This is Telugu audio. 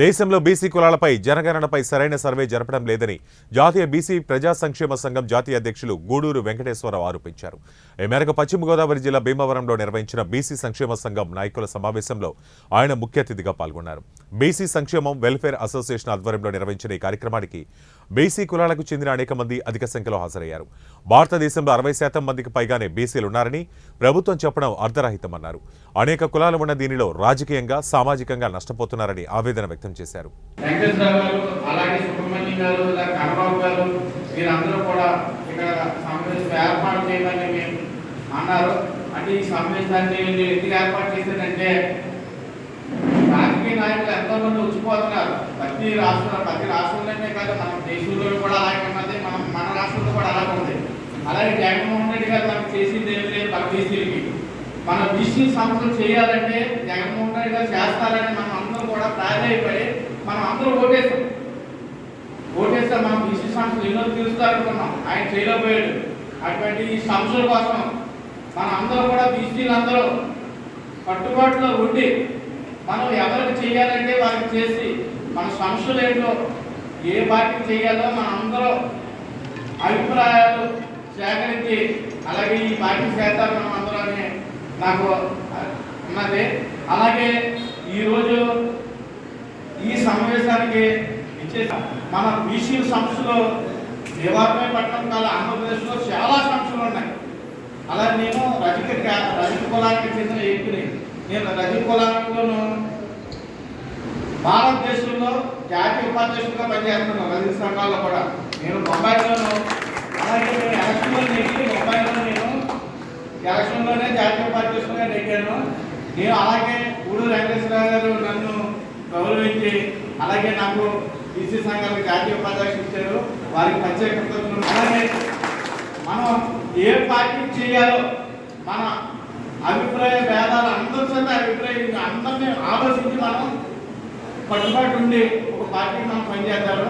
దేశంలో బీసీ కులాలపై జనగణనపై సరైన సర్వే జరపడం లేదని జాతీయ బీసీ ప్రజా సంక్షేమ సంఘం జాతీయ అధ్యక్షులు గూడూరు వెంకటేశ్వరరావు ఆరోపించారు. ఈ మేరకు పశ్చిమ గోదావరి జిల్లా భీమవరంలో నిర్వహించిన బీసీ సంక్షేమ సంఘం నాయకుల సమావేశంలో ఆయన ముఖ్య అతిథిగా పాల్గొన్నారు. బీసీ సంక్షేమం వెల్ఫేర్ అసోసియేషన్ ఆధ్వర్యంలో నిర్వహించిన ఈ కార్యక్రమానికి బీసీ కులాలకు చెందిన అనేక మంది అధిక సంఖ్యలో హాజరయ్యారు. భారతదేశంలో అరవై శాతం మందికి పైగానే బీసీలు ఉన్నారని ప్రభుత్వం చెప్పడం అర్ధరహితమన్నారు. అనేక కులాలు ఉన్న దీనిలో రాజకీయంగా సామాజికంగా నష్టపోతున్నారని ఆవేదన వ్యక్తం చేశారు. అన్నారు. అంటే ఈ సమావేశాన్ని ఎందుకు ఏర్పాటు చేశారంటే రాజకీయ నాయకులు ఎంతో మంది వచ్చిపోతున్నారు ప్రతి రాష్ట్రంలో ప్రతి రాష్ట్రంలోనే కాదు మన దేశంలో కూడా అలాగే ఉన్నది మన మన రాష్ట్రంలో కూడా అలాగే ఉంది. అలాగే జగన్మోహన్ రెడ్డి గారు మనకు చేసింది ఏమి లేదు మన మన బీసీ సంస్థలు చేయాలంటే జగన్మోహన్ రెడ్డి గారు చేస్తారని మనం అందరూ కూడా ప్రాధాన్యపడి మనం అందరూ ఓటేస్తాం. ఓటేస్తే మనం బీసీ సంస్థలు ఎన్నో తీరుస్తారనుకున్నాం. ఆయన చేయలేకపోయాడు. అటువంటి ఈ సంస్థల కోసం మన అందరూ కూడా బీసీలు అందరూ కట్టుబాటులో ఉండి మనం ఎవరికి చేయాలంటే వారికి చేసి మన సంస్థలు ఏంటో ఏ పార్టీ చేయాలో మన అందరూ అభిప్రాయాలు సేకరించి అలాగే ఈ పార్టీ చేద్దాం మనం అందరూ నాకు ఉన్నది అలాగే ఈరోజు ఈ సమావేశానికి ఇచ్చే మన బీసీ సంస్థలో దేవాలయ పట్టణం కాదు ఆంధ్రప్రదేశ్లో చాలా సంస్థలు ఉన్నాయి. అలా నేను రజక రజక కులానికి చెందిన వ్యక్తిని. నేను రజక కులాలలోను భారతదేశంలో జాతీయ ఉపాధ్యక్షులుగా పనిచేస్తున్నాను రజక సంఘాల్లో కూడా. నేను బొంబాయిలోను అలాగే నేను ఎలక్షన్లో నెగ్గి బొంబాయిలో నేను ఎలక్షన్లో ఉపాధ్యక్షులుగా ఎక్కాను నేను అలాగే ఊడూరు వెంకటేశ్వర గారు నన్ను గౌరవించి అలాగే నాకు బీసీ సంఘాలకు జాతీయ ఉపాధ్యక్షులు ఇచ్చారు వారికి ప్రత్యేక కృతజ్ఞతలు. అలాగే మనం ఏ పార్టీ చేయాలో మన అభిప్రాయ భేదాలు అందరి చేత అభిప్రాయం అందరినీ ఆలోచించి మనం పట్టుబాటు ఉండి ఒక పార్టీకి మనం పనిచేస్తారు